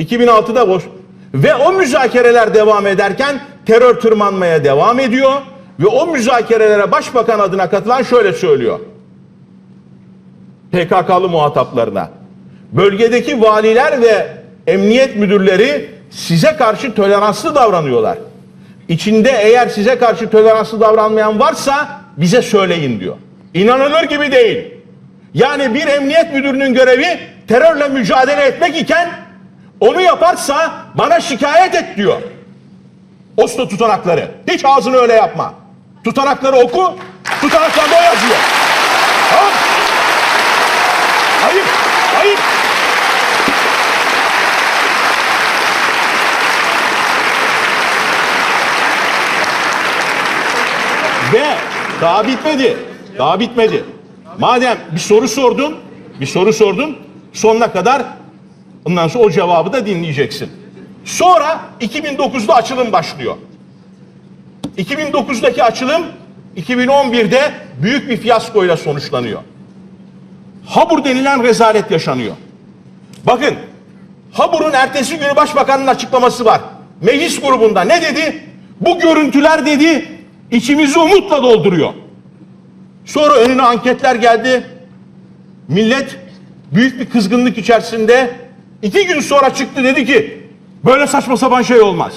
2006'da boş. Ve o müzakereler devam ederken terör tırmanmaya devam ediyor. Ve o müzakerelere başbakan adına katılan şöyle söylüyor. PKK'lı muhataplarına. Bölgedeki valiler ve emniyet müdürleri size karşı toleranslı davranıyorlar. İçinde eğer size karşı toleranslı davranmayan varsa bize söyleyin diyor. İnanılır gibi değil. Yani bir emniyet müdürünün görevi terörle mücadele etmek iken onu yaparsa bana şikayet et diyor. Oslo tutanakları. Hiç ağzını öyle yapma. Tutanakları oku. Tutanaklarda o yazıyor. Tamam. Ayıp. Ayıp. Ve daha bitmedi. Daha bitmedi. Madem bir soru sordun, bir soru sordun, sonuna kadar ondan sonra o cevabı da dinleyeceksin. Sonra 2009'da açılım başlıyor. 2009'daki açılım 2011'de büyük bir fiyaskoyla sonuçlanıyor. Habur denilen rezalet yaşanıyor. Bakın Habur'un ertesi günü başbakanın açıklaması var. Meclis grubunda ne dedi? Bu görüntüler dedi içimizi umutla dolduruyor. Sonra önüne anketler geldi. Millet büyük bir kızgınlık içerisinde iki gün sonra çıktı dedi ki böyle saçma sapan şey olmaz.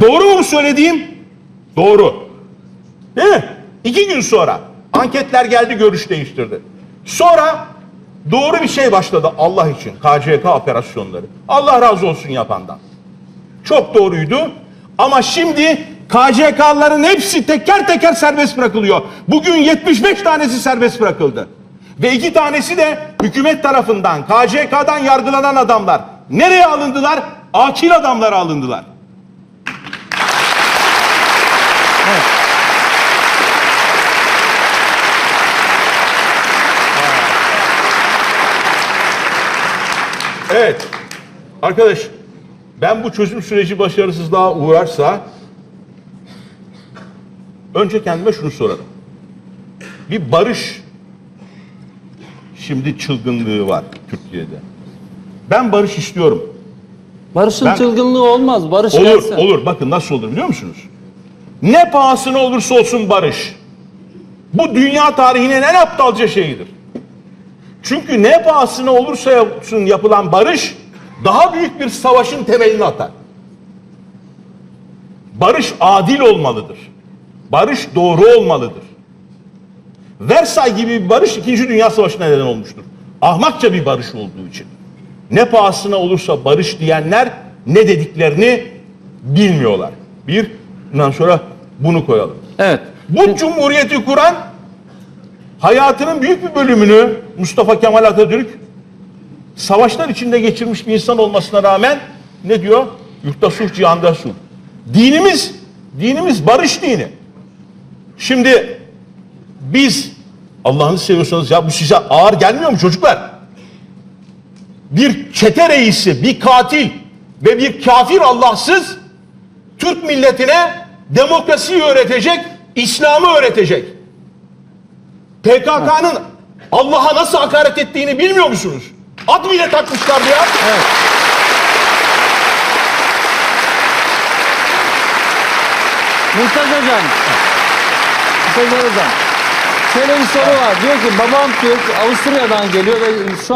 Doğru mu söylediğim? Doğru. Değil mi? İki gün sonra anketler geldi görüş değiştirdi. Sonra doğru bir şey başladı Allah için KCK operasyonları. Allah razı olsun yapandan. Çok doğruydu. Ama şimdi KCK'ların hepsi teker teker serbest bırakılıyor. Bugün 75 tanesi serbest bırakıldı. Ve iki tanesi de hükümet tarafından, KCK'dan yargılanan adamlar. Nereye alındılar? Akil adamlara alındılar. Evet. Arkadaş ben bu çözüm süreci başarısızlığa uğrarsa önce kendime şunu sorarım. Bir barış şimdi çılgınlığı var Türkiye'de. Ben barış istiyorum. Barış'ın Ben- çılgınlığı olmaz. Barış Olur, gelsin. olur. Bakın nasıl olur biliyor musunuz? Ne pahasına olursa olsun barış. Bu dünya tarihinin en aptalca şeyidir. Çünkü ne pahasına olursa olsun yapılan barış daha büyük bir savaşın temelini atar. Barış adil olmalıdır. Barış doğru olmalıdır. Versay gibi bir barış 2. Dünya Savaşı'na neden olmuştur. Ahmakça bir barış olduğu için. Ne pahasına olursa barış diyenler ne dediklerini bilmiyorlar. Bir, bundan sonra bunu koyalım. Evet. Bu cumhuriyeti kuran hayatının büyük bir bölümünü Mustafa Kemal Atatürk savaşlar içinde geçirmiş bir insan olmasına rağmen ne diyor? Yurtta sulh, cihanda sulh. Dinimiz, dinimiz barış dini. Şimdi biz Allah'ını seviyorsanız ya bu size ağır gelmiyor mu çocuklar? Bir çete reisi, bir katil ve bir kafir Allahsız Türk milletine demokrasiyi öğretecek, İslam'ı öğretecek. PKK'nın Allah'a nasıl hakaret ettiğini bilmiyor musunuz? Ad bile takmışlardı ya. Mümtaz Hocam. Mümtaz Hocam. Şöyle bir soru var. Diyor ki babam Türk Avusturya'dan geliyor ve şu